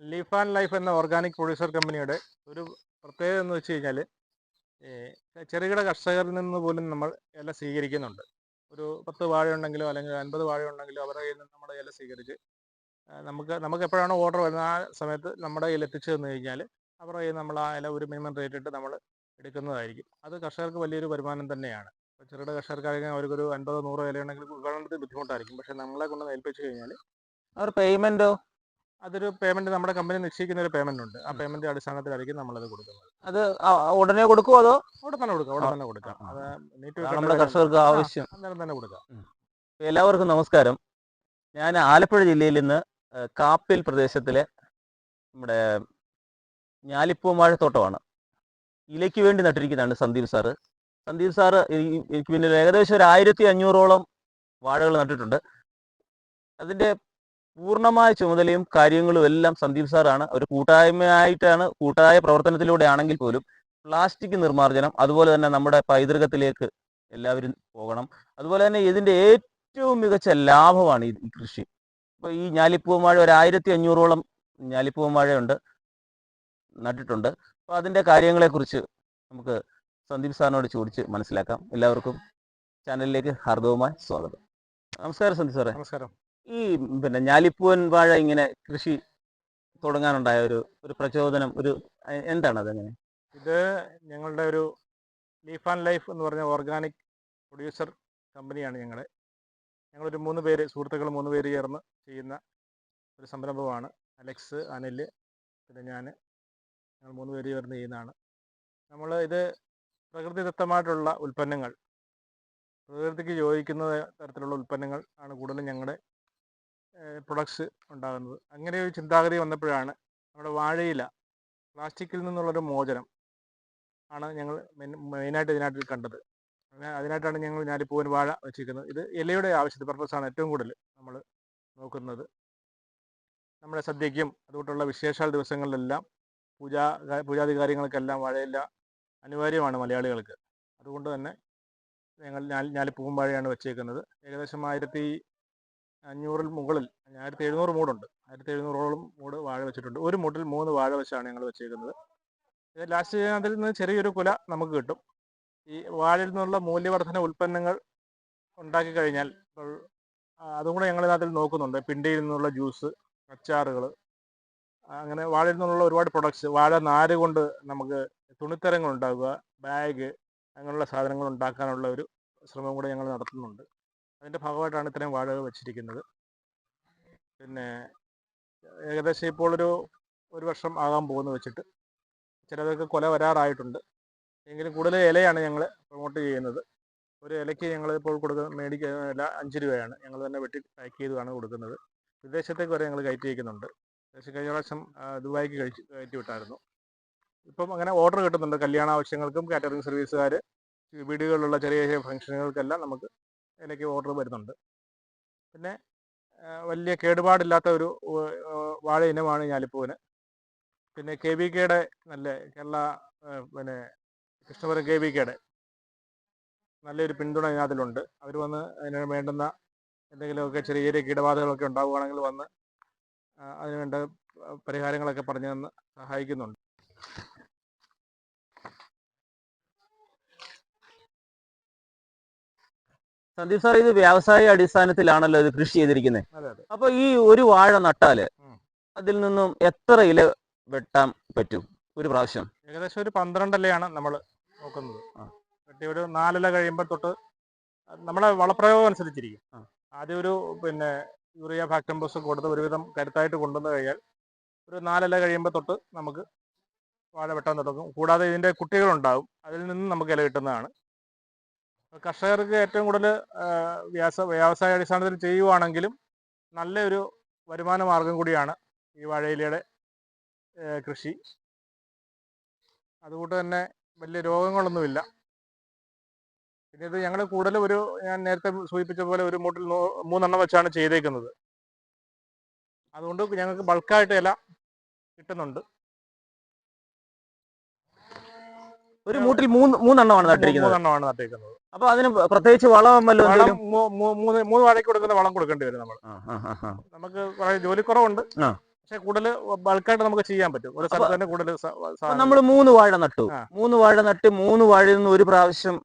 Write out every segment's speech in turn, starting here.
Leaf and life എന്ന organic producer കമ്പനിയുടെ ഒരു പ്രത്യേകത എന്ന് വെച്ച് കഴിഞ്ഞാൽ ചെറുകിട കർഷകരിൽ നിന്ന് പോലും നമ്മൾ ഇല സ്വീകരിക്കുന്നുണ്ട്. ഒരു പത്ത് വാഴ ഉണ്ടെങ്കിലോ അല്ലെങ്കിൽ അൻപത് വാഴ ഉണ്ടെങ്കിലോ അവരുടെ കയ്യിൽ നിന്ന് നമ്മുടെ ഇല സ്വീകരിച്ച് നമുക്ക് നമുക്ക് എപ്പോഴാണോ ഓർഡർ വരുന്നത് ആ സമയത്ത് നമ്മുടെ കയ്യിൽ എത്തിച്ചു തന്നു കഴിഞ്ഞാൽ അവരുടെ കയ്യിൽ നമ്മൾ ആ ഇല ഒരു മിനിമം റേറ്റ് ഇട്ട് നമ്മൾ എടുക്കുന്നതായിരിക്കും. അത് കർഷകർക്ക് വലിയൊരു വരുമാനം തന്നെയാണ്. ഇപ്പോൾ ചെറുകിട കർഷകർക്കാണെങ്കിൽ അവർക്കൊരു അൻപതോ നൂറോ ഇല ഉണ്ടെങ്കിൽ ഉൾക്കൊള്ളേണ്ടത് ബുദ്ധിമുട്ടായിരിക്കും. പക്ഷേ നമ്മളെ കൊണ്ട് ഏൽപ്പിച്ചു കഴിഞ്ഞാൽ അവർ പേയ്മെന്റോ അതൊരു പേയ്മെന്റ് നമ്മുടെ കമ്പനി നിശ്ചയിക്കുന്ന ഒരു പേയ്മെന്റ് ഉണ്ട്. ആ പേയ്മെന്റ് അടിസ്ഥാനത്തിലായിരിക്കും നമ്മളത് കൊടുക്കുന്നത്. അത് ഉടനെ കൊടുക്കുമോ അതോ? ഉടൻ തന്നെ കൊടുക്കാം ഉടൻ തന്നെ കൊടുക്കാം. അത് നീറ്റ് നമ്മുടെ കർഷകർക്ക് ആവശ്യം. അന്നേരം തന്നെ കൊടുക്കാം. എല്ലാവർക്കും നമസ്കാരം. ഞാൻ ആലപ്പുഴ ജില്ലയിൽ നിന്ന് കാപ്പിൽ പ്രദേശത്തിലെ നമ്മുടെ ഞാലിപ്പൂമാഴത്തോട്ടമാണ് ഇലയ്ക്ക് വേണ്ടി നട്ടിരിക്കുന്നതാണ് സന്ദീപ് സാറ്. സന്ദീപ് സാറ് എനിക്ക് പിന്നെ ഏകദേശം ഒരു ആയിരത്തി അഞ്ഞൂറോളം വാഴകൾ നട്ടിട്ടുണ്ട്. അതിന്റെ പൂർണമായ ചുമതലയും കാര്യങ്ങളും എല്ലാം സന്ദീപ് സാറാണ്. ഒരു കൂട്ടായ്മയായിട്ടാണ് കൂട്ടായ പ്രവർത്തനത്തിലൂടെ ആണെങ്കിൽ പോലും പ്ലാസ്റ്റിക് നിർമ്മാർജനം അതുപോലെ തന്നെ നമ്മുടെ പൈതൃകത്തിലേക്ക് എല്ലാവരും പോകണം. അതുപോലെ തന്നെ ഇതിന്റെ ഏറ്റവും മികച്ച ലാഭമാണ് ഈ കൃഷി. ഇപ്പോൾ ഈ ഞാലിപ്പൂവാഴ ഒരു ആയിരത്തി അഞ്ഞൂറോളം ഞാലിപ്പൂവാഴയുണ്ട് നട്ടിട്ടുണ്ട്. അപ്പോൾ അതിന്റെ കാര്യങ്ങളെക്കുറിച്ച് നമുക്ക് സന്ദീപ് സാറിനോട് ചോദിച്ച് മനസ്സിലാക്കാം. എല്ലാവർക്കും ചാനലിലേക്ക് ഹാർദവുമായി സ്വാഗതം. നമസ്കാരം സന്ദീപ് സാറേ. നമസ്കാരം. ഈ പിന്നെ ഞാലിപ്പൂവൻ വാഴ ഇങ്ങനെ കൃഷി തുടങ്ങാനുണ്ടായ ഒരു ഒരു പ്രചോദനം ഒരു എന്താണ് അതെങ്ങനെ? ഇത് ഞങ്ങളുടെ ഒരു ലീഫ് ആൻഡ് ലൈഫ് എന്ന് പറഞ്ഞ ഓർഗാനിക് പ്രൊഡ്യൂസർ കമ്പനിയാണ് ഞങ്ങളുടെ ഞങ്ങളൊരു മൂന്ന് പേര് സുഹൃത്തുക്കൾ മൂന്ന് പേര് ചേർന്ന് ചെയ്യുന്ന ഒരു സംരംഭമാണ്. അലക്സ് അനിൽ പിന്നെ ഞാൻ ഞങ്ങൾ മൂന്ന് പേര് ചേർന്ന് ചെയ്യുന്നതാണ്. നമ്മൾ ഇത് പ്രകൃതിദത്തമായിട്ടുള്ള ഉൽപ്പന്നങ്ങൾ പ്രകൃതിക്ക് യോജിക്കുന്ന തരത്തിലുള്ള ഉൽപ്പന്നങ്ങൾ ആണ് കൂടുതലും ഞങ്ങളുടെ പ്രൊഡക്ട്സ് ഉണ്ടാകുന്നത്. അങ്ങനെ ഒരു ചിന്താഗതി വന്നപ്പോഴാണ് നമ്മുടെ വാഴയില പ്ലാസ്റ്റിക്കിൽ നിന്നുള്ളൊരു മോചനം ആണ് ഞങ്ങൾ മെയിനായിട്ട് ഇതിനായിട്ട് കണ്ടത്. അതിനായിട്ടാണ് ഞങ്ങൾ ഞാലിപ്പൂവൻ വാഴ വെച്ചിരിക്കുന്നത്. ഇത് ഇലയുടെ ആവശ്യത്തിന് പർപ്പസാണ് ഏറ്റവും കൂടുതൽ നമ്മൾ നോക്കുന്നത്. നമ്മുടെ സദ്യയ്ക്കും അതുകൊണ്ടുള്ള വിശേഷാൽ ദിവസങ്ങളിലെല്ലാം പൂജാ പൂജാതി കാര്യങ്ങൾക്കെല്ലാം വാഴയില അനിവാര്യമാണ് മലയാളികൾക്ക്. അതുകൊണ്ട് തന്നെ ഞങ്ങൾ ഞാൽ ഞാലിപ്പൂവൻ വാഴയാണ് വെച്ചേക്കുന്നത്. ഏകദേശം ആയിരത്തി അഞ്ഞൂറിൽ മുകളിൽ ആയിരത്തി എഴുന്നൂറ് മൂടുണ്ട്. ആയിരത്തി എഴുന്നൂറോളം മൂട് വാഴ വെച്ചിട്ടുണ്ട്. ഒരു മൂട്ടിൽ മൂന്ന് വാഴ വെച്ചാണ് ഞങ്ങൾ വെച്ചേക്കുന്നത്. ലാസ്റ്റ് അതിൽ നിന്ന് ചെറിയൊരു കുല നമുക്ക് കിട്ടും. ഈ വാഴയിൽ നിന്നുള്ള മൂല്യവർദ്ധന ഉൽപ്പന്നങ്ങൾ ഉണ്ടാക്കി കഴിഞ്ഞാൽ ഇപ്പോൾ അതും കൂടെ ഞങ്ങൾ അതിൽ നോക്കുന്നുണ്ട്. പിണ്ടിയിൽ നിന്നുള്ള ജ്യൂസ് അച്ചാറുകൾ അങ്ങനെ വാഴയിൽ നിന്നുള്ള ഒരുപാട് പ്രൊഡക്ട്സ് വാഴ നാര് കൊണ്ട് നമുക്ക് തുണിത്തരങ്ങൾ ഉണ്ടാക്കുക ബാഗ് അങ്ങനെയുള്ള സാധനങ്ങൾ ഉണ്ടാക്കാനുള്ള ഒരു ശ്രമം കൂടെ ഞങ്ങൾ നടത്തുന്നുണ്ട്. അതിന്റെ ഭാഗമായിട്ടാണ് ഇത്രയും വാഴകൾ വെച്ചിരിക്കുന്നത്. പിന്നെ ഏകദേശം ഇപ്പോൾ ഒരു ഒരു വർഷം ആകാൻ പോകുന്നു വെച്ചിട്ട്. ചിലതൊക്കെ കൊല വരാറായിട്ടുണ്ട്. എങ്കിലും കൂടുതൽ ഇലയാണ് ഞങ്ങൾ പ്രൊമോട്ട് ചെയ്യുന്നത്. ഒരു ഇലയ്ക്ക് ഞങ്ങൾ ഇപ്പോൾ കൊടുക്കുന്ന മേടിക്കുന്ന ഇല അഞ്ച് രൂപയാണ്. ഞങ്ങൾ തന്നെ വെട്ടി പാക്ക് ചെയ്താണ് കൊടുക്കുന്നത്. വിദേശത്തേക്ക് വരെ ഞങ്ങൾ കയറ്റി വയ്ക്കുന്നുണ്ട്. ഏകദേശം കഴിഞ്ഞ പ്രാവശ്യം ദുബായിക്ക് കഴിച്ച് കയറ്റി വിട്ടായിരുന്നു. ഇപ്പം അങ്ങനെ ഓർഡർ കിട്ടുന്നുണ്ട്. കല്യാണ ആവശ്യങ്ങൾക്കും കാറ്ററിംഗ് സർവീസുകാർ വീടുകളിലുള്ള ചെറിയ ചെറിയ ഫംഗ്ഷനുകൾക്കെല്ലാം നമുക്ക് ഇലയ്ക്ക് ഓർഡർ വരുന്നുണ്ട്. പിന്നെ വലിയ കേടുപാടില്ലാത്ത ഒരു വാഴ ഇനമാണ് ഞാലിപ്പൂവിന്. പിന്നെ കെ വി കെയുടെ നല്ല കേരള പിന്നെ കൃഷ്ണപുരം കെ വി കെയുടെ നല്ലൊരു പിന്തുണ ഇതിനകത്തിലുണ്ട് അവർ വന്ന് അതിന് വേണ്ടുന്ന എന്തെങ്കിലുമൊക്കെ ചെറിയ ചെറിയ കീടബാധകളൊക്കെ ഉണ്ടാവുകയാണെങ്കിൽ വന്ന് അതിനുവേണ്ട അതിന് വേണ്ട പരിഹാരങ്ങളൊക്കെ പറഞ്ഞു തന്ന് സഹായിക്കുന്നുണ്ട്. സന്ദീപ് സാർ ഇത് വ്യവസായ അടിസ്ഥാനത്തിലാണല്ലോ ഇത് കൃഷി ചെയ്തിരിക്കുന്നത് അപ്പൊ ഈ ഒരു വാഴ നട്ടാൽ അതിൽ നിന്നും എത്ര ഇല വെട്ടാൻ പറ്റും? ഒരു പ്രാവശ്യം. ഏകദേശം ഒരു പന്ത്രണ്ടല്ലയാണ് നമ്മൾ നോക്കുന്നത്. വെട്ടി ഒരു നാലില കഴിയുമ്പോൾ തൊട്ട് നമ്മളെ വളപ്രയോഗം അനുസരിച്ചിരിക്കും. ആദ്യം ഒരു പിന്നെ യൂറിയ ഫാക്ടംബോസ് കൊടുത്ത് ഒരുവിധം കരുത്തായിട്ട് കൊണ്ടുവന്ന് കഴിഞ്ഞാൽ ഒരു നാലില കഴിയുമ്പോൾ തൊട്ട് നമുക്ക് വാഴ വെട്ടാൻ തുടങ്ങും. കൂടാതെ ഇതിന്റെ കുട്ടികളുണ്ടാവും. അതിൽ നിന്നും നമുക്ക് ഇല കിട്ടുന്നതാണ്. കർഷകർക്ക് ഏറ്റവും കൂടുതൽ വ്യാസ വ്യവസായ അടിസ്ഥാനത്തിൽ ചെയ്യുവാണെങ്കിലും നല്ലൊരു വരുമാന മാർഗം കൂടിയാണ് ഈ വാഴയിലയുടെ കൃഷി. അതുകൊണ്ട് തന്നെ വലിയ രോഗങ്ങളൊന്നുമില്ല. പിന്നെ ഇത് ഞങ്ങൾ കൂടുതൽ ഒരു ഞാൻ നേരത്തെ സൂചിപ്പിച്ച പോലെ ഒരു മൂട്ടിൽ മൂന്നെണ്ണം വെച്ചാണ് ചെയ്തേക്കുന്നത്. അതുകൊണ്ട് ഞങ്ങൾക്ക് ബൾക്കായിട്ട് ഇല കിട്ടുന്നുണ്ട്. ഒരു മൂട്ടിൽ മൂന്ന് മൂന്നെണ്ണമാണ് നട്ടിരിക്കുന്നത്. മൂന്നെണ്ണമാണ് നട്ടിരിക്കുന്നത്. അപ്പൊ അതിന് പ്രത്യേകിച്ച് വളം വളം മൂന്ന് മൂന്ന് വാഴയ്ക്ക് കൊടുക്കുന്ന വളം കൊടുക്കേണ്ടി വരും നമ്മൾ. നമുക്ക് കുറെ ജോലിക്കുറവുണ്ട് ആ. പക്ഷെ കൂടുതൽ ബൾക്കായിട്ട് നമുക്ക് ചെയ്യാൻ പറ്റും. ഒരു സ്ഥലത്ത് തന്നെ കൂടുതൽ നമ്മൾ മൂന്ന് വാഴ നട്ടു. മൂന്ന് വാഴ നട്ട് മൂന്ന് വാഴയിൽ നിന്ന് ഒരു പ്രാവശ്യം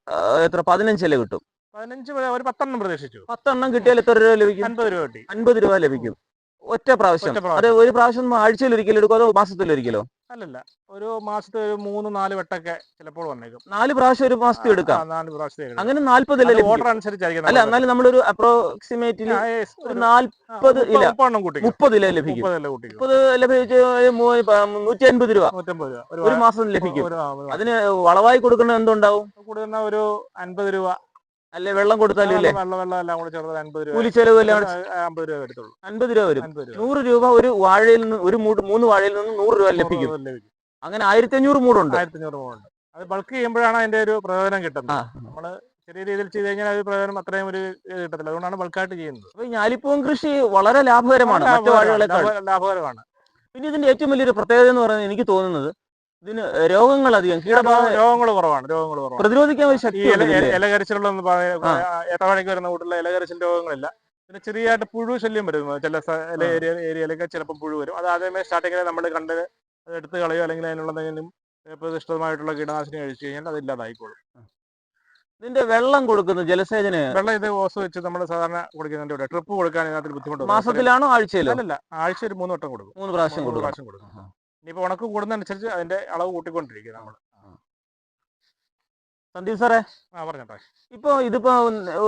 എത്ര? പതിനഞ്ചല്ലേ കിട്ടും. പതിനഞ്ച് ഒരു പത്തെണ്ണം പ്രതീക്ഷിച്ചു. പത്തെണ്ണം കിട്ടിയാൽ എത്ര രൂപ ലഭിക്കും? അൻപത് രൂപ കിട്ടി. അൻപത് രൂപ ലഭിക്കും. ഒറ്റ പ്രാവശ്യം. അതെ അത് ഒരു പ്രാവശ്യം ആഴ്ചയിൽ ഒരിക്കലും എടുക്കും അതോ മാസത്തിൽ ഒരിക്കലോ? അല്ലല്ല. ഒരു മാസത്തെ ഒരു മൂന്ന് നാല് വെട്ടൊക്കെ ചിലപ്പോൾ വന്നേക്കും. നാല് പ്രാവശ്യം ഒരു മാസത്തിൽ എടുക്കാം. നാല് പ്രാവശ്യം അങ്ങനെ നാല്പത് ഇല്ല ഓർഡർ അനുസരിച്ചായിരിക്കും അല്ല എന്നാലും നമ്മളൊരു അപ്രോക്സിമേറ്റ്ലി ഒരു നാല്പത് ഇല്ല മുപ്പത് ഇല്ല ലഭിക്കും. മുപ്പത് ലഭിച്ച് നൂറ്റി അൻപത് രൂപ. ഒരു മാസം ലഭിക്കും. അതിന് വളവായി കൊടുക്കുന്ന എന്തുണ്ടാവും? കൊടുക്കുന്ന ഒരു അൻപത് രൂപ. അല്ലെ? വെള്ളം കൊടുത്താലും വെള്ളം വെള്ളം എല്ലാം കൂടെ ചേർത്ത് അൻപത് രൂപ. കൂലിച്ചെലവ് എല്ലാം ആ, അമ്പത് രൂപ എടുത്തുള്ളൂ അൻപത് രൂപ വരും. നൂറ് രൂപ ഒരു വാഴയിൽ നിന്ന് ഒരു മൂട് മൂന്ന് വാഴയിൽ നിന്ന് നൂറ് രൂപ ലഭിക്കും. അങ്ങനെ ആയിരത്തി അഞ്ഞൂറ് മൂടുണ്ട്. ആയിരത്തി അഞ്ഞൂറ് മൂടുണ്ട്. അത് ബൾക്ക് ചെയ്യുമ്പോഴാണ് അതിന്റെ ഒരു പ്രയോജനം കിട്ടുന്നത്. നമ്മൾ ചെറിയ രീതിയിൽ ചെയ്ത് കഴിഞ്ഞാൽ അത് പ്രയോജനം അത്രയും ഒരു കിട്ടത്തില്ല. അതുകൊണ്ടാണ് ബൾക്കായിട്ട് ചെയ്യുന്നത്. അപ്പൊ ഞാലിപ്പൂവൻ കൃഷി വളരെ ലാഭകരമാണ്. മറ്റു വാഴകളെക്കാൾ. ലാഭകരമാണ്. പിന്നെ ഇതിന്റെ ഏറ്റവും വലിയൊരു പ്രത്യേകത എന്ന് പറയുന്നത് എനിക്ക് തോന്നുന്നത് ഇതിന് രോഗങ്ങൾ അധികം കീടബാധ രോഗങ്ങൾ കുറവാണ് രോഗങ്ങൾ കുറവാണ്. പ്രതിരോധിക്കാൻ ശക്തി ഇലകരിച്ചിലുള്ള. ഏത്തവാഴയ്ക്ക് വരുന്ന കൂട്ടുള്ള ഇലകരിച്ചിൽ രോഗങ്ങളില്ല. പിന്നെ ചെറിയതായിട്ട് പുഴു ശല്യം വരും. ചില ഏരിയ ഏരിയയിലൊക്കെ ചിലപ്പോൾ പുഴു വരും. അത് ആദ്യമേ സ്റ്റാർട്ടിങ്ങിൽ നമ്മൾ കണ്ട് എടുത്ത് കളയോ അല്ലെങ്കിൽ അതിനുള്ള എന്തെങ്കിലും പ്രതിഷ്ഠിതമായിട്ടുള്ള കീടനാശിനി കഴിച്ചു കഴിഞ്ഞാൽ അത് ഇല്ലാതായിക്കോളും. ഇതിന്റെ വെള്ളം കൊടുക്കുന്നു ജലസേചന വെള്ളം ഇത് ഓസ് വെച്ച് നമ്മൾ സാധാരണ കൊടുക്കുന്നുണ്ട് ഇവിടെ ട്രിപ്പ് കൊടുക്കാൻ ഇതിനകത്ത് ബുദ്ധിമുട്ടുണ്ട്. മാസത്തിലാണോ ആഴ്ചയിലോ? അല്ലല്ല ആഴ്ച ഒരു മൂന്ന് വട്ടം കൊടുക്കും. മൂന്ന് പ്രാവശ്യം മൂന്ന് പ്രാവശ്യം കൊടുക്കും. ഇനിയിപ്പോ ഉണക്ക് കൂടുന്നതനുസരിച്ച് അതിന്റെ അളവ് കൂട്ടിക്കൊണ്ടിരിക്കും നമ്മൾ സന്ദീപ് സാറേ? ആ പറഞ്ഞോട്ടെ ഇപ്പൊ ഇതിപ്പോ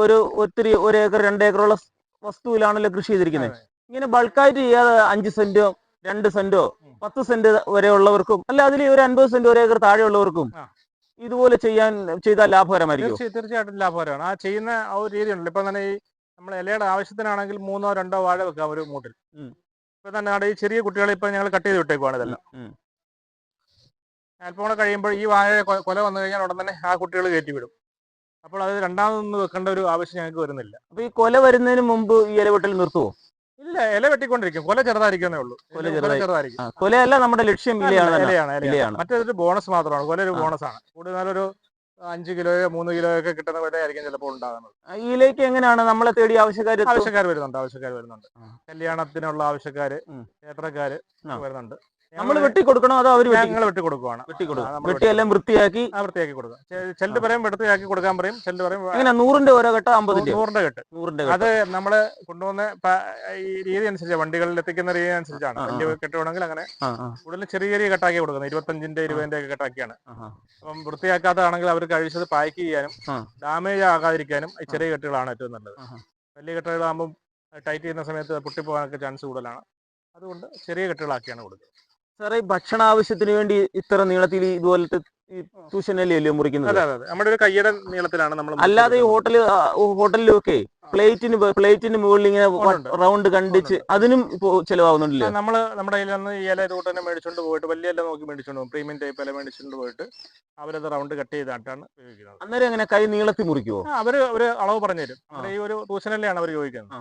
ഒരു ഒത്തിരി ഒരു ഏക്കർ രണ്ട് ഏക്കറുള്ള വസ്തുവിലാണല്ലോ കൃഷി ചെയ്തിരിക്കുന്നത് ഇങ്ങനെ ബൾക്കായിട്ട് ചെയ്യാതെ അഞ്ച് സെന്റോ രണ്ട് സെന്റോ. പത്ത് സെന്റ് വരെ ഉള്ളവർക്കും അല്ല അതിൽ ഒരു അൻപത് സെന്റ് ഒരു ഏക്കർ താഴെ ഉള്ളവർക്കും ഇതുപോലെ ചെയ്യാൻ ചെയ്താൽ ലാഭകരമായിരിക്കും തീർച്ചയായും തീർച്ചയായിട്ടും ലാഭകരമാണ്. ആ ചെയ്യുന്ന ആ ഒരു രീതി ഉണ്ടല്ലോ ഇപ്പൊ തന്നെ ഈ നമ്മൾ ഇലയുടെ ആവശ്യത്തിനാണെങ്കിൽ മൂന്നോ രണ്ടോ വാഴ വെക്കാം ഒരു മൂട്ടിൽ. ഇപ്പൊ തന്നെ ഈ ചെറിയ കുട്ടികളെ ഇപ്പൊ ഞങ്ങൾ കട്ട് ചെയ്ത് വിട്ടേക്കുവാണ് ഇതെല്ലാം. അല്പം കൂടെ കഴിയുമ്പോൾ ഈ വാഴ കൊല വന്നു കഴിഞ്ഞാൽ ഉടൻ തന്നെ ആ കുട്ടികൾ കയറ്റി വിടും. അപ്പോൾ അത് രണ്ടാമതൊന്നും വെക്കേണ്ട ഒരു ആവശ്യം ഞങ്ങൾക്ക് വരുന്നില്ല. അപ്പൊ ഈ കൊല വരുന്നതിന് മുമ്പ് ഈ ഇലവെട്ടൽ നിർത്തുവോ? ഇല്ല ഇല വെട്ടിക്കൊണ്ടിരിക്കും. കൊല ചെറുതായിരിക്കുന്നേ ഉള്ളൂ. കൊല ചെറുതായി- ചെറുതായിരിക്കും. കൊലയല്ല നമ്മുടെ ലക്ഷ്യം ഇലയാണ് മറ്റേതൊരു ബോണസ് മാത്രമാണ്. കൊല ഒരു ബോണസ് ആണ്. കൂടുതലൊരു അഞ്ച് കിലോയോ മൂന്ന് കിലോയോ ഒക്കെ കിട്ടുന്ന വിലയായിരിക്കും ചിലപ്പോൾ ഉണ്ടാകുന്നത്. ആ, എങ്ങനെയാണ് നമ്മളെ തേടി ആവശ്യക്കാർ ആവശ്യക്കാർ വരുന്നുണ്ട് ആവശ്യക്കാർ വരുന്നുണ്ട്. കല്യാണത്തിനുള്ള ആവശ്യക്കാര്. ക്ഷേത്രക്കാര് വരുന്നുണ്ട്. നമ്മൾ വെട്ടി കൊടുക്കണോ അതോ അവർ വെട്ടി? ഞങ്ങൾ വെട്ടി കൊടുക്കുവാണ് വെട്ടി കൊടുക്കും വെട്ടി എല്ലാം വൃത്തിയാക്കി? വൃത്തിയാക്കി കൊടുക്കുക ചെല്ല് പറയും വൃത്തിയാക്കി കൊടുക്കാൻ പറയും ചെല്ല് പറയും. അങ്ങനെ നൂറിന്റെ ഓരോ കെട്ട് അമ്പതിന്റെ നൂറിന്റെ കെട്ട്. നൂറിന്റെ അത് നമ്മൾ കൊണ്ടുവന്ന ഈ രീതി അനുസരിച്ച് വണ്ടികളിൽ എത്തിക്കുന്ന രീതി അനുസരിച്ചാണ്. വലിയ കെട്ടുവാണെങ്കിൽ അങ്ങനെ കൂടുതലും ചെറിയ ചെറിയ കെട്ടാക്കി കൊടുക്കുന്നത്. ഇരുപത്തഞ്ചിന്റെ ഇരുപതിന്റെ ഒക്കെ കെട്ടാക്കിയാണ്. അപ്പം വൃത്തിയാക്കാത്തതാണെങ്കിൽ അവർ കഴിച്ചത് പാക്ക് ചെയ്യാനും ഡാമേജ് ആകാതിരിക്കാനും ഈ ചെറിയ കെട്ടുകളാണ് ഏറ്റവും നല്ലത്. വലിയ കെട്ടുകളാകുമ്പോൾ ടൈറ്റ് ചെയ്യുന്ന സമയത്ത് പൊട്ടിപ്പോകാനൊക്കെ ചാൻസ് കൂടുതലാണ്. അതുകൊണ്ട് ചെറിയ കെട്ടുകളാക്കിയാണ് കൊടുക്കുന്നത്. സാറേ ഭക്ഷണ ആവശ്യത്തിന് വേണ്ടി ഇത്ര നീളത്തിൽ ഇതുപോലത്തെ ട്യൂഷനല്ലേ മുറിക്കുന്നത്? അതെ അതെ നമ്മുടെ ഒരു കയ്യുടെ നീളത്തിലാണ് നമ്മൾ അല്ലാതെ ഈ ഹോട്ടൽ ഹോട്ടലിലും ഒക്കെ പ്ലേറ്റിന് പ്ലേറ്റിന് മുകളിൽ ഇങ്ങനെ റൗണ്ട് കണ്ടിച്ച് അതിനും ഇപ്പോ ചെലവാകുന്നുണ്ടല്ലേ? നമ്മൾ നമ്മുടെ കയ്യിൽ നിന്ന് ഈ ഇല ഇതുകൊണ്ട് തന്നെ മേടിച്ചുകൊണ്ട് പോയിട്ട് വലിയ ഇല നോക്കി മേടിച്ചോണ്ട് പോകും. പ്രീമിയം ടൈപ്പ് ഇല മേടിച്ചുകൊണ്ട് പോയിട്ട് അവരത് റൗണ്ട് കട്ട് ചെയ്തിട്ടാണ് ഉപയോഗിക്കുന്നത്. അന്നേരം എങ്ങനെ? കൈ നീളത്തി മുറിക്കുവോ? ആ, അവർ ഒരു അളവ് പറഞ്ഞു തരും ഈ ഒരു തൂശനല്ലാണ് അവർ ചോദിക്കുന്നത്.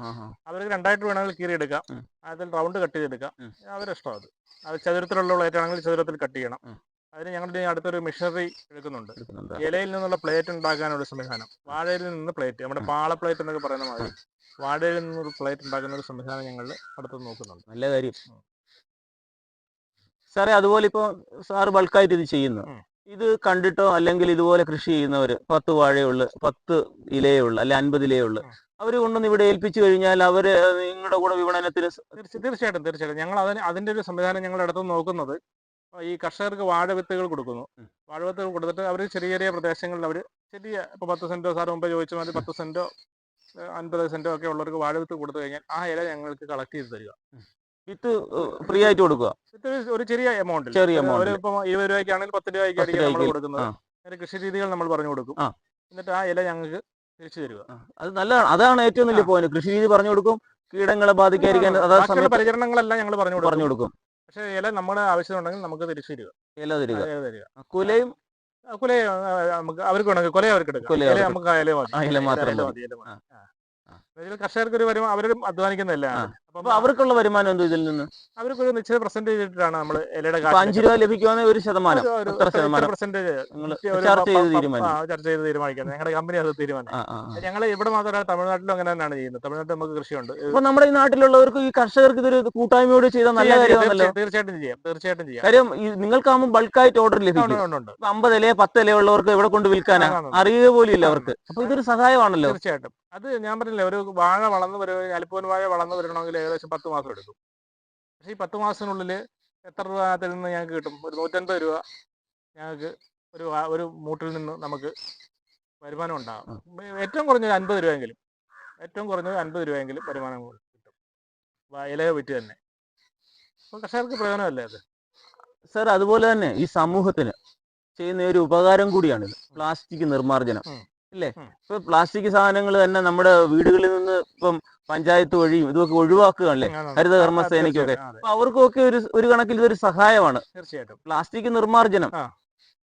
അവർക്ക് രണ്ടായിട്ട് വേണമെങ്കിൽ കീറി എടുക്കാം. ഉം. അതിൽ റൗണ്ട് കട്ട് ചെയ്തെടുക്കാം. അവരിഷ്ടം അത്. അത് ചതുരത്തിലുള്ള പ്ലേറ്റ് ആണെങ്കിൽ ചതുരത്തിൽ കട്ട് ചെയ്യണം. അതിന് ഞങ്ങളുടെ അടുത്തൊരു മിഷനറി എടുക്കുന്നുണ്ട്. ഇലയിൽ നിന്നുള്ള പ്ലേറ്റ് ഉണ്ടാക്കാനുള്ള സംവിധാനം. വാഴയിൽ നിന്ന് പ്ലേറ്റ് നമ്മുടെ പാള പ്ലേറ്റ് എന്നൊക്കെ പറയുന്ന മാതിരി വാഴയിൽ നിന്നൊരു പ്ലേറ്റ് ഉണ്ടാക്കുന്ന ഒരു സംവിധാനം ഞങ്ങൾ അടുത്ത് നോക്കുന്നുണ്ട്. നല്ല കാര്യം. സാറേ അതുപോലെ ഇപ്പൊ സാറ് ബൾക്കായിട്ട് ഇത് ചെയ്യുന്നു. ഇത് കണ്ടിട്ടോ അല്ലെങ്കിൽ ഇതുപോലെ കൃഷി ചെയ്യുന്നവർ പത്ത് വാഴയുള്ളു പത്ത് ഇലയേ ഉള്ളു അല്ലെ അൻപത് ഇലയേ അവർ കൊണ്ടുവന്ന് ഇവിടെ ഏൽപ്പിച്ചു കഴിഞ്ഞാൽ അവർ നിങ്ങളുടെ കൂടെ തീർച്ച- തീർച്ചയായിട്ടും തീർച്ചയായിട്ടും. ഞങ്ങൾ അതിന് അതിന്റെ ഒരു സംവിധാനം ഞങ്ങളുടെ അടുത്ത് നോക്കുന്നത് ഈ കർഷകർക്ക് വാഴവിത്തുകൾ കൊടുക്കുന്നു. വാഴവിത്തുകൾ വാഴ വിത്തുകൾ കൊടുത്തിട്ട് അവർ ചെറിയ ചെറിയ പ്രദേശങ്ങളിൽ അവർ ചെറിയ ഇപ്പോൾ പത്ത് സെന്റോ സാറ് മുമ്പ് ചോദിച്ച മാതിരി പത്ത് സെന്റോ അൻപത് സെന്റോ ഒക്കെ ഉള്ളവർക്ക് വാഴവിത്ത് കൊടുത്തു കഴിഞ്ഞാൽ ആ ഇല ഞങ്ങൾക്ക് കളക്ട് ചെയ്ത് തരിക. വിത്ത് ഫ്രീ ആയിട്ട് കൊടുക്കുക? വിത്ത് ഒരു ചെറിയ എമൗണ്ട് ചെറിയ ഒരു. ഇപ്പം ഇരുപത് രൂപയ്ക്കാണെങ്കിൽ പത്ത് രൂപയ്ക്കായിരിക്കും നമ്മൾ കൊടുക്കുന്നത്. അതിന്റെ കൃഷി രീതികൾ നമ്മൾ പറഞ്ഞു കൊടുക്കും. എന്നിട്ട് ആ ഇല ഞങ്ങൾക്ക് തിരിച്ചു തരിക. അത് നല്ലതാണ്. അതാണ് ഏറ്റവും വലിയ പോയിന്റ് കൃഷി രീതി പറഞ്ഞു കൊടുക്കും. കീടങ്ങളെ ബാധിക്കാതിരിക്കാൻ പരിചരണങ്ങളെല്ലാം ഞങ്ങൾ പറഞ്ഞു പറഞ്ഞു കൊടുക്കും. പക്ഷേ ഇല നമ്മുടെ ആവശ്യമുണ്ടെങ്കിൽ നമുക്ക് തിരിച്ചു തരിക ഇല തരിക. ഇല തരിക. കുലയും? കുല നമുക്ക് അവർക്ക് വേണമെങ്കിൽ കുല അവർക്ക് എടുക്കാം കുല നമുക്ക് ഇല മതി. ഇല മാത്രം മതി. ഇല കർഷകർക്ക് ഒരു വരുമാനം അവരും അധ്വാനിക്കുന്നതല്ല. അപ്പൊ അവർക്കുള്ള വരുമാനം എന്തോ ഇതിൽ നിന്ന്? അവർക്ക് ഒരു നിശ്ചിത പെർസെന്റേജ് ചെയ്തിട്ടാണ് നമ്മൾ ഇലയുടെ അഞ്ചു രൂപ ലഭിക്കുവാണെങ്കിൽ ഒരു ശതമാനം. പെർസെന്റേജ് ചർച്ച ചെയ്ത് തീരുമാനിക്കുന്നത് ഞങ്ങളുടെ കമ്പനി അത് തീരുമാനം. ഞങ്ങൾ ഇവിടെ മാത്രമല്ല തമിഴ്നാട്ടിലും അങ്ങനെ തന്നെയാണ് ചെയ്യുന്നത്. തമിഴ്നാട്ടിൽ നമുക്ക് കൃഷിയുണ്ട്. അപ്പൊ നമ്മുടെ ഈ നാട്ടിലുള്ളവർക്ക് ഈ കർഷകർക്ക് ഇതൊരു കൂട്ടായ്മയോട് ചെയ്താൽ നല്ല കാര്യം കാര്യമാണല്ലോ. തീർച്ചയായിട്ടും ചെയ്യാം തീർച്ചയായിട്ടും ചെയ്യാം. കാര്യം നിങ്ങൾക്കാകുമ്പോൾ ബൾക്കായിട്ട് ഓർഡർ ലഭിക്കും. ഉണ്ട്, ഉണ്ട്, ഉണ്ട്. ഇപ്പൊ അമ്പത് ഇലയോ പത്ത് ഇലയോ ഉള്ളവർക്ക് എവിടെ കൊണ്ട് വിൽക്കാനാ. അറിയുക പോലും ഇല്ല അവർക്ക് അപ്പൊ ഇതൊരു സഹായമാണല്ലോ. തീർച്ചയായിട്ടും. അത് ഞാൻ പറഞ്ഞില്ലേ ഒരു വാഴ വളർന്ന് വരും അലിപ്പോൻ വാഴ വളർന്ന് വരണമെങ്കിൽ ഏകദേശം പത്ത് മാസം എടുക്കും. പക്ഷേ ഈ പത്ത് മാസത്തിനുള്ളിൽ എത്ര രൂപ അതിൽ നിന്ന് ഞങ്ങൾക്ക് കിട്ടും? ഒരു നൂറ്റൻപത് രൂപ ഞങ്ങൾക്ക് ഒരു ഒരു മൂട്ടിൽ നിന്ന് നമുക്ക് വരുമാനം ഉണ്ടാകും ഏറ്റവും കുറഞ്ഞത് അൻപത് രൂപയെങ്കിലും ഏറ്റവും കുറഞ്ഞത് അൻപത് രൂപയെങ്കിലും വരുമാനം കിട്ടും. ഇല വിറ്റ് തന്നെ അപ്പോൾ കർഷകർക്ക് പ്രയോജനമല്ലേ അത്? സർ അതുപോലെ തന്നെ ഈ സമൂഹത്തിന് ചെയ്യുന്ന ഒരു ഉപകാരം കൂടിയാണ് പ്ലാസ്റ്റിക് നിർമ്മാർജനം. ഉം. ഇല്ലേ ഇപ്പൊ പ്ലാസ്റ്റിക് സാധനങ്ങൾ തന്നെ നമ്മുടെ വീടുകളിൽ നിന്ന് ഇപ്പം പഞ്ചായത്ത് വഴിയും ഇതൊക്കെ ഒഴിവാക്കുകയല്ലേ. ഹരിതകർമ്മ സേനയ്ക്കൊക്കെ അപ്പൊ അവർക്കൊക്കെ ഒരു ഒരു കണക്കിൽ ഇതൊരു സഹായമാണ്. തീർച്ചയായിട്ടും. പ്ലാസ്റ്റിക് നിർമ്മാർജനം. ആ.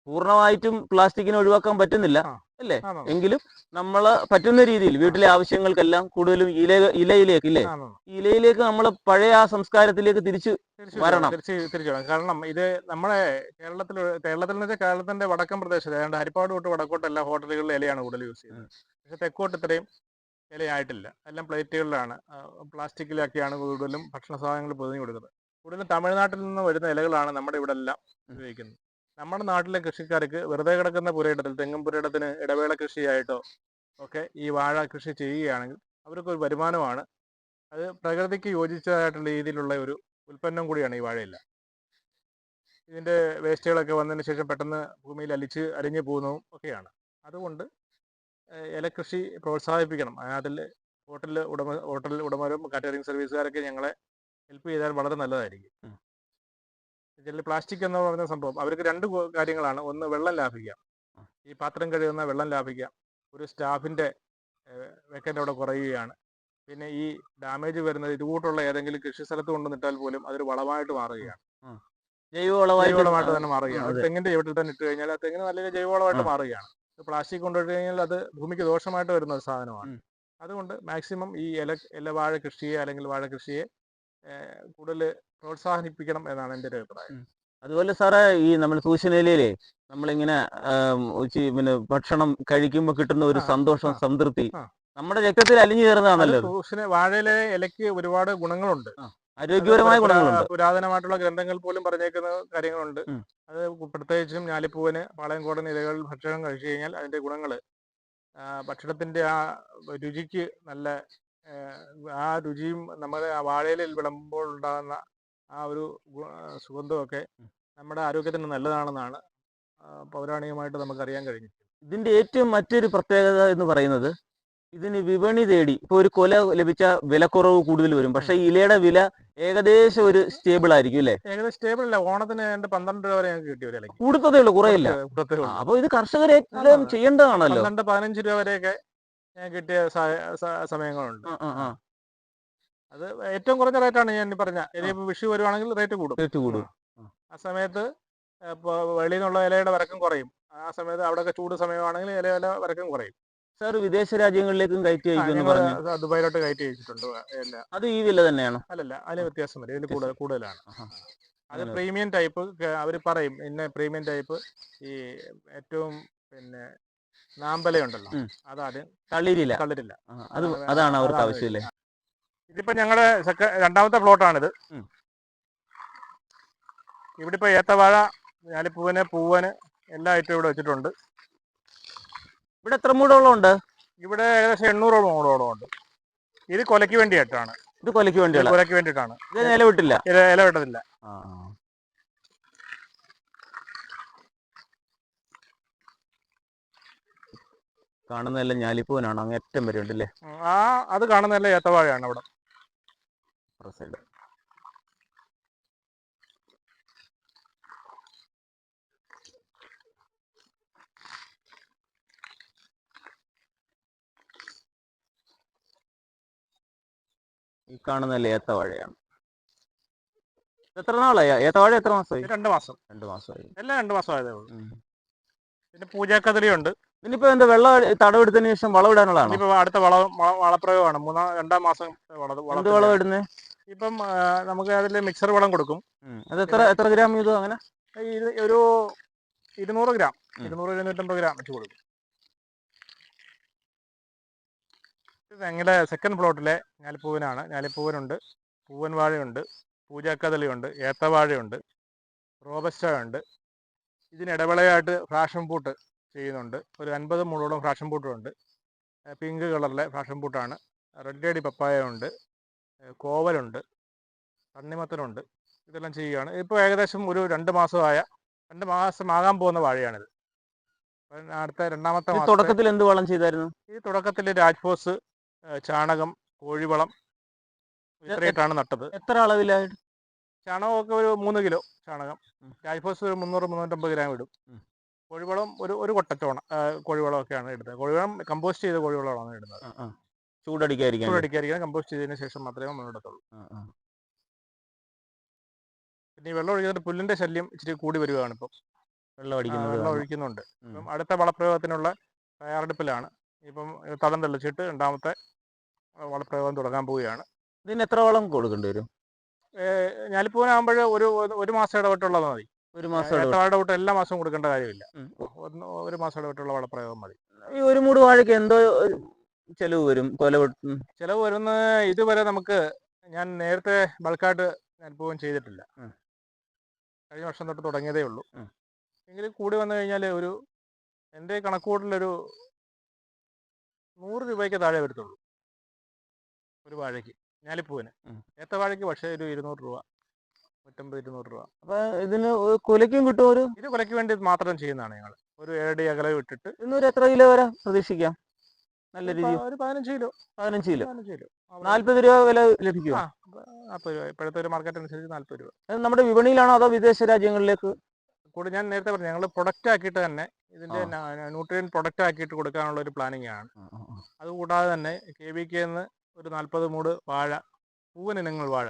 പൂർണമായിട്ടും പ്ലാസ്റ്റിക്കിനെ ഒഴിവാക്കാൻ പറ്റുന്നില്ല അല്ലേ? എങ്കിലും നമ്മൾ പറ്റുന്ന രീതിയിൽ വീട്ടിലെ ആവശ്യങ്ങൾക്കെല്ലാം കൂടുതലും ഇല ഇലയിലേക്ക് ഇല്ലേ? ഇലയിലേക്ക് നമ്മൾ പഴയ ആ സംസ്കാരത്തിലേക്ക് തിരിച്ചു വരണം. തിരിച്ചു വരണം. കാരണം ഇത് നമ്മളെ കേരളത്തിൽ കേരളത്തിൽ എന്ന് വെച്ചാൽ കേരളത്തിന്റെ വടക്കൻ പ്രദേശത്ത് ഏതാണ്ട് ഹരിപ്പാട് തൊട്ട് വടക്കോട്ട് എല്ലാ ഹോട്ടലുകളിലും ഇലയാണ് കൂടുതൽ യൂസ് ചെയ്യുന്നത്. പക്ഷെ തെക്കോട്ട് ഇത്രയും ഇലയായിട്ടില്ല. എല്ലാം പ്ലേറ്റുകളിലാണ്. പ്ലാസ്റ്റിക്കിലൊക്കെയാണ് കൂടുതലും ഭക്ഷണ സാധനങ്ങൾ പൊതിഞ്ഞു കൊടുക്കുന്നത്. കൂടുതലും തമിഴ്നാട്ടിൽ നിന്ന് വരുന്ന ഇലകളാണ് നമ്മുടെ ഇവിടെ എല്ലാം ഉപയോഗിക്കുന്നത്. നമ്മുടെ നാട്ടിലെ കൃഷിക്കാർക്ക് വെറുതെ കിടക്കുന്ന പുരയിടത്തിൽ തെങ്ങും പുരയിടത്തിന് ഇടവേള കൃഷിയായിട്ടോ ഒക്കെ ഈ വാഴ കൃഷി ചെയ്യുകയാണെങ്കിൽ അവർക്കൊരു വരുമാനമാണ്. അത് പ്രകൃതിക്ക് യോജിച്ചതായിട്ടുള്ള രീതിയിലുള്ള ഒരു ഉൽപ്പന്നം കൂടിയാണ് ഈ വാഴയില്ല ഇതിന്റെ വേസ്റ്റുകളൊക്കെ വന്നതിന് ശേഷം പെട്ടെന്ന് ഭൂമിയിൽ അലിച്ച് അരിഞ്ഞു പോകുന്നതും ഒക്കെയാണ്. അതുകൊണ്ട് ഇലക്കൃഷി പ്രോത്സാഹിപ്പിക്കണം. അതിൽ ഹോട്ടലിൽ ഉടമ ഹോട്ടലിൽ ഉടമരും കാറ്ററിംഗ് സർവീസുകാരൊക്കെ ഞങ്ങളെ ഹെൽപ്പ് ചെയ്താൽ വളരെ നല്ലതായിരിക്കും. ഇതിൽ പ്ലാസ്റ്റിക് എന്ന് പറയുന്ന സംഭവം. അവർക്ക് രണ്ട് കാര്യങ്ങളാണ്. ഒന്ന് വെള്ളം ലാഭിക്കാം. ഈ പാത്രം കഴുകുന്ന വെള്ളം ലാഭിക്കാം. ഒരു സ്റ്റാഫിന്റെ വെക്കന്റെ അവിടെ കുറയുകയാണ്. പിന്നെ ഈ ഡാമേജ് വരുന്നത് ഇതുകൂട്ടുള്ള ഏതെങ്കിലും കൃഷി സ്ഥലത്ത് കൊണ്ടുവന്നിട്ടാൽ പോലും അതൊരു വളമായിട്ട് മാറുകയാണ്. ജൈവവളമായിട്ട് തന്നെ മാറുകയാണ്. തെങ്ങിന്റെ ചുവട്ടിൽ തന്നെ ഇട്ട് കഴിഞ്ഞാൽ ആ തെങ്ങിന് നല്ലൊരു ജൈവവളമായിട്ട്. മാറുകയാണ്. പ്ലാസ്റ്റിക് കൊണ്ടുപോയി കഴിഞ്ഞാൽ അത് ഭൂമിക്ക് ദോഷമായിട്ട് വരുന്ന ഒരു സാധനമാണ്. അതുകൊണ്ട് മാക്സിമം ഈ ഇല ഇല വാഴ കൃഷിയെ അല്ലെങ്കിൽ വാഴ കൃഷിയെ കൂടുതൽ പ്രോത്സാഹിപ്പിക്കണം എന്നാണ് എന്റെ ഒരു അഭിപ്രായം. അതുപോലെ സാറേ ഈ നമ്മൾ സൂചനയിലേ നമ്മളിങ്ങനെ പിന്നെ ഭക്ഷണം കഴിക്കുമ്പോൾ കിട്ടുന്ന ഒരു സന്തോഷം സംതൃപ്തി നമ്മുടെ രക്തത്തിൽ അലിഞ്ഞു ചേർന്നതാണല്ലോ സൂശന വാഴയിലെ ഇലയ്ക്ക് ഒരുപാട് ഗുണങ്ങളുണ്ട്. ആരോഗ്യപരമായ ഗുണങ്ങളുണ്ട്. പുരാതനമായിട്ടുള്ള ഗ്രന്ഥങ്ങൾ പോലും പറഞ്ഞേക്കുന്ന കാര്യങ്ങളുണ്ട്. അത് പ്രത്യേകിച്ചും ഞാലിപ്പൂവിന് പാളയംകോടൻ ഇലകൾ ഭക്ഷണം കഴിച്ചു കഴിഞ്ഞാൽ അതിന്റെ ഗുണങ്ങൾ ഭക്ഷണത്തിന്റെ ആ രുചിക്ക് നല്ല ആ, രുചിയും നമ്മുടെ ആ വാഴയിലിൽ വിളമ്പുമ്പോൾ ഉണ്ടാകുന്ന ആ ഒരു സുഗന്ധമൊക്കെ നമ്മുടെ ആരോഗ്യത്തിന് നല്ലതാണെന്നാണ് പൗരാണികമായിട്ട് നമുക്കറിയാൻ കഴിഞ്ഞു ഇതിന്റെ ഏറ്റവും മറ്റൊരു പ്രത്യേകത എന്ന് പറയുന്നത് ഇതിന് വിപണി തേടി ഇപ്പൊ ഒരു കൊല ലഭിച്ച വിലക്കുറവ് കൂടുതൽ വരും. പക്ഷെ ഇലയുടെ വില ഏകദേശം ഒരു സ്റ്റേബിൾ ആയിരിക്കും അല്ലേ? ഏകദേശം സ്റ്റേബിൾ അല്ല ഓണത്തിന് രണ്ട് പന്ത്രണ്ട് രൂപ വരെ ഞങ്ങൾക്ക് കിട്ടി ഒരു ഇലയ്ക്ക്. കൂടുതലേ ഉള്ളൂ കുറയില്ല. അപ്പോൾ അപ്പൊ ഇത് കർഷകരെ ചെയ്യേണ്ടതാണല്ലോ. പന്ത്രണ്ട് പതിനഞ്ച് രൂപ വരെയൊക്കെ ഞാൻ കിട്ടിയ സമയങ്ങളുണ്ട്. അത് ഏറ്റവും കുറഞ്ഞ റേറ്റാണ് ഞാൻ പറഞ്ഞ. ഇനിയിപ്പോൾ വിഷു വരുവാണെങ്കിൽ റേറ്റ് കൂടും. റേറ്റ് കൂടും. ആ. സമയത്ത് വെളിയിൽ നിന്നുള്ള ഇലയുടെ വരക്കം കുറയും. ആ സമയത്ത് അവിടെ ചൂട് സമയമാണെങ്കിൽ ഇല ഇല വരക്കം കുറയും. സാർ വിദേശ രാജ്യങ്ങളിലേക്കും കയറ്റി അയക്കുന്നു ദുബായിലോട്ട് കയറ്റി അയച്ചിട്ടുണ്ട് അത് ഈ വില തന്നെയാണ്? അല്ലല്ല അതിന് വ്യത്യാസം വരും. ഇതിൽ കൂടുതൽ കൂടുതലാണ്. അത് പ്രീമിയം ടൈപ്പ് അവർ പറയും. ഇന്ന പ്രീമിയം ടൈപ്പ് ഈ ഏറ്റവും പിന്നെ നാമ്പലയുണ്ടല്ലോ. അതാദ്യം അതാണ് അത് അവർക്ക് ആവശ്യമില്ലേ ഇതിപ്പോ ഞങ്ങളുടെ സെക്ക രണ്ടാമത്തെ പ്ലോട്ടാണിത്. ഇവിടെ ഇപ്പൊ ഏത്തവാഴ ഞാലിപ്പൂവന് പൂവന് എല്ലാ ഐറ്റവും ഇവിടെ വെച്ചിട്ടുണ്ട്. ഇവിടെ എത്ര മൂടോളം ഉണ്ട്? ഇവിടെ ഏകദേശം എണ്ണൂറോളം മൂടോളം ഉണ്ട്. ഇത് കൊലയ്ക്ക് വേണ്ടിയിട്ടാണ് ഇത് കൊലയ്ക്ക് വേണ്ടി കൊലക്ക് കൊലയ്ക്ക് വേണ്ടിയിട്ടാണ്. ഇത് ഇല ഇല വിട്ടതില്ല ആ, ആ. കാണുന്നതെല്ലാം ഞാലിപ്പൂവനാണ്. അങ്ങ് അറ്റം വരെ ഉണ്ടല്ലേ ആ അത് കാണുന്നതല്ലേ ഏത്തവാഴയാണ് അവിടെ സൈഡ് ഈ കാണുന്നതല്ലേ ഏത്തവാഴയാണ്. എത്ര നാളായി? ഏത്തവാഴ എത്ര മാസമായി? രണ്ട് മാസം. രണ്ട് മാസമായി. എല്ലാം രണ്ട് മാസമായതേ ഉള്ളൂ. പിന്നെ പൂജാക്കദളിയുണ്ട് ഇതിനിപ്പോ എന്റെ വെള്ളം തടവെടുത്തതിന് ശേഷം വളവിടാനുള്ളതാണ് ഇപ്പൊ അടുത്ത വള വള- വളപ്രയോഗമാണ്. മൂന്നാം രണ്ടാം മാസം വള എന്ത് വളത്തിന് വളം ഇടുന്നത് ഇപ്പം നമുക്ക് അതിൽ മിക്സർ വളം കൊടുക്കും. അത് എത്ര എത്ര ഗ്രാം ചെയ്തു അങ്ങനെ? ഒരു ഇരുന്നൂറ് ഗ്രാം. ഇരുന്നൂറ് ഇരുന്നൂറ്റമ്പത് ഗ്രാം വെച്ച് കൊടുക്കും. ഞങ്ങളുടെ സെക്കൻഡ് പ്ലോട്ടിലെ ഞാലിപ്പൂവനാണ്. ഞാലിപ്പൂവനുണ്ട്. പൂവൻ വാഴയുണ്ട്. പൂജാക്കദളിയുണ്ട് ഏത്തവാഴയുണ്ട്. റോബസ്റ്റ ഉണ്ട് ഇതിന് ഇടവേളയായിട്ട് ഫ്രാഷൻ പൂട്ട് ചെയ്യുന്നുണ്ട്. ഒരു അൻപത് മുളോളം ഫ്രാഷൻ പൂട്ടുണ്ട് പിങ്ക് കളറിലെ ഫ്രാഷൻ പൂട്ടാണ് റെഡ് അടി പപ്പായ ഉണ്ട്. കോവലുണ്ട് തണ്ണിമത്തനുണ്ട് ഇതെല്ലാം ചെയ്യുകയാണ്. ഇപ്പോൾ ഏകദേശം ഒരു രണ്ട് മാസമായ രണ്ട് മാസമാകാൻ പോകുന്ന വാഴയാണിത്. അടുത്ത രണ്ടാമത്തെ തുടക്കത്തിൽ എന്ത് വളം ചെയ്തായിരുന്നു? ഈ തുടക്കത്തിൽ രാജ്ഫോസ് ചാണകം കോഴിവളം ഇത്രയായിട്ടാണ് നട്ടത്. എത്ര അളവിലായിട്ട് ചാണകമൊക്കെ ഒരു മൂന്ന് കിലോ ചാണകം. രാജ്ഫോസ് ഒരു മുന്നൂറ് മുന്നൂറ്റമ്പത് ഗ്രാം ഇടും. കോഴിവളം ഒരു ഒരു കൊട്ടച്ചോണ കോഴിവളമൊക്കെയാണ് ഇടുന്നത്. കോഴിവളം കമ്പോസ്റ്റ് ചെയ്ത കോഴിവളമാണ് ഇടുന്നത്. ചൂടടിക്കാതിരിക്കാൻ. ചൂടടിക്കാതിരിക്കാൻ കമ്പോസ്റ്റ് ചെയ്തതിന് ശേഷം മാത്രമേ നമ്മൾ ഇടത്തുള്ളൂ. പിന്നെ ഈ വെള്ളം ഒഴിക്കുന്നത് പുല്ലിന്റെ ശല്യം ഇച്ചിരി കൂടി വരികയാണ് ഇപ്പം. വെള്ളം അടിക്കുന്നത് വെള്ളം ഒഴിക്കുന്നുണ്ട്. ഇപ്പം അടുത്ത വളപ്രയോഗത്തിനുള്ള തയ്യാറെടുപ്പിലാണ്. ഇപ്പം തടം തെളിച്ചിട്ട് രണ്ടാമത്തെ വളപ്രയോഗം തുടങ്ങാൻ പോവുകയാണ്. ഇതിന് എത്ര വളം കൊടുക്കേണ്ടി വരും? ഞാലിപ്പൂവനാകുമ്പോൾ ഒരു ഒരു മാസം ഇടവിട്ടുള്ളത് മതി. ഒരു മാസം ഇടവിട്ട്. എല്ലാ മാസവും കൊടുക്കേണ്ട കാര്യമില്ല. ഒരു മാസം ഇടവിട്ടുള്ള വളപ്രയോഗം മതി. ഈ ഒരു മൂട് വാഴയ്ക്ക് എന്തോ ചെലവ് വരും? കൊല ചെലവ് ചിലവ് വരുന്ന ഇതുവരെ നമുക്ക് ഞാൻ നേരത്തെ ബൾക്കായിട്ട് അനുഭവം ചെയ്തിട്ടില്ല. കഴിഞ്ഞ വർഷം തൊട്ട് തുടങ്ങിയതേ ഉള്ളൂ. എങ്കിലും കൂടി വന്നു കഴിഞ്ഞാൽ ഒരു എന്റെ കണക്കുകൂട്ടിലൊരു നൂറ് രൂപയ്ക്ക് താഴെ വരത്തുള്ളൂ ഒരു വാഴയ്ക്ക് ഞാലിപ്പൂവിന്. ഏത്ത വാഴയ്ക്ക് പക്ഷേ ഒരു ഇരുന്നൂറ് രൂപ. നൂറ്റമ്പത് ഇരുന്നൂറ് രൂപ. അപ്പൊ ഇതിന് കുലയ്ക്കും കിട്ടും ഒരു ഇത് കൊലയ്ക്ക് വേണ്ടി മാത്രം ചെയ്യുന്നതാണ് ഞങ്ങൾ ഒരു ഏഴടി അകലെ വിട്ടിട്ട് ഇന്നൊരു എത്ര കിലോ വരെ പ്രതീക്ഷിക്കാം? നല്ല രീതി ഒരു പതിനഞ്ച് കിലോ. പതിനഞ്ച് കിലോ. പതിനഞ്ച് കിലോ. നാല്പത് രൂപ വില ലഭിക്കും നാൽപ്പത് രൂപ. ഇപ്പോഴത്തെ ഒരു മാർക്കറ്റ് അനുസരിച്ച് നാൽപ്പത് രൂപ. നമ്മുടെ വിപണിയിലാണോ അതോ വിദേശ രാജ്യങ്ങളിലേക്ക്? കൂടെ ഞാൻ നേരത്തെ പറഞ്ഞു ഞങ്ങൾ പ്രൊഡക്റ്റ് ആക്കിയിട്ട് തന്നെ ഇതിന്റെ ന്യൂട്രിയൻ പ്രൊഡക്റ്റ് ആക്കിയിട്ട് കൊടുക്കാനുള്ള ഒരു പ്ലാനിങ് ആണ്. അതുകൂടാതെ തന്നെ കെ വി കെ എന്ന് ഒരു നാൽപ്പത് മൂട് വാഴ പൂവൻ ഇനങ്ങൾ വാഴ.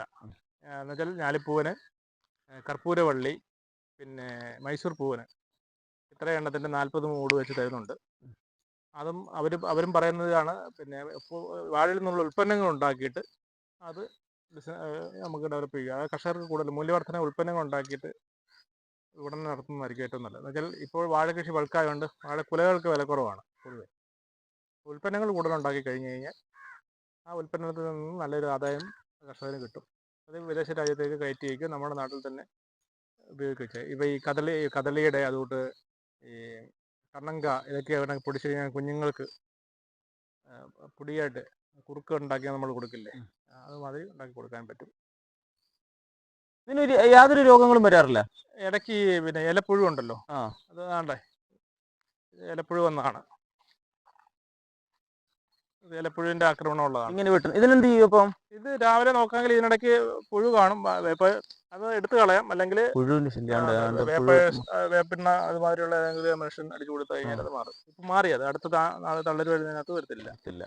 എന്നുവെച്ചാൽ ഞാലിപ്പൂവന് കർപ്പൂരവള്ളി പിന്നെ മൈസൂർ പൂവന് ഇത്ര എണ്ണത്തിന്റെ നാൽപ്പത് മൂട് വെച്ച് തരുന്നുണ്ട്. അതും അവർ അവരും പറയുന്നതാണ് പിന്നെ വാഴയിൽ നിന്നുള്ള ഉൽപ്പന്നങ്ങൾ ഉണ്ടാക്കിയിട്ട് അത് നമുക്ക് ഡെവലപ്പ് ചെയ്യുക. അത് കർഷകർക്ക് കൂടുതൽ മൂല്യവർദ്ധന ഉൽപ്പന്നങ്ങൾ ഉണ്ടാക്കിയിട്ട് വിപണനം നടത്തുന്നതായിരിക്കും ഏറ്റവും നല്ലത്. എന്നുവെച്ചാൽ ഇപ്പോൾ വാഴ കൃഷി ബൾക്കായതുകൊണ്ട് വാഴ കുലകൾക്ക് വില കുറവാണ് പൊതുവെ. ഉൽപ്പന്നങ്ങൾ കൂടുതൽ ഉണ്ടാക്കി കഴിഞ്ഞ് കഴിഞ്ഞാൽ ആ ഉൽപ്പന്നത്തിൽ നിന്ന് നല്ലൊരു ആദായം കർഷകന് കിട്ടും. അത് വിദേശ രാജ്യത്തേക്ക് കയറ്റി അയക്കും നമ്മുടെ നാട്ടിൽ തന്നെ ഉപയോഗിക്കുക. ഇപ്പം ഈ കദളി കദളിയുടെ അതുകൊണ്ട് ഈ കണ്ണങ്ക ഇതൊക്കെ അവിടെ പൊടിച്ച് കഴിഞ്ഞാൽ കുഞ്ഞുങ്ങൾക്ക് പൊടിയായിട്ട് കുറുക്ക് ഉണ്ടാക്കി നമ്മൾ കൊടുക്കില്ലേ? അതുമാതിരി ഉണ്ടാക്കി കൊടുക്കാൻ പറ്റും. ഇതിന് യാതൊരു രോഗങ്ങളും വരാറില്ല? ഇടയ്ക്ക് പിന്നെ ഇലപ്പുഴു ഉണ്ടല്ലോ. ആ. അത് ആണ്ടേ. ഇലപ്പുഴു വന്നതാണ്. ഇത് ഇലപ്പുഴുവിന്റെ ആക്രമണം ഉള്ളതാണ്. ഇങ്ങനെ വെട്ടും. ഇതിനെന്ത് ചെയ്യും അപ്പം? ഇത് രാവിലെ നോക്കാമെങ്കിൽ ഇതിനിടയ്ക്ക് പുഴു കാണും. വേപ്പ അത് എടുത്തു കളയാം. അല്ലെങ്കിൽ വേപ്പ വേപ്പിണ്ണ അതുമാതിരിയുള്ള ഏതെങ്കിലും മെഷീൻ അടിച്ചു കൊടുത്തു കഴിഞ്ഞാൽ അത് മാറും. ഇപ്പം മാറിയത് അടുത്ത നാളെ തള്ളര് വരുന്നതിനകത്ത് വരത്തില്ല.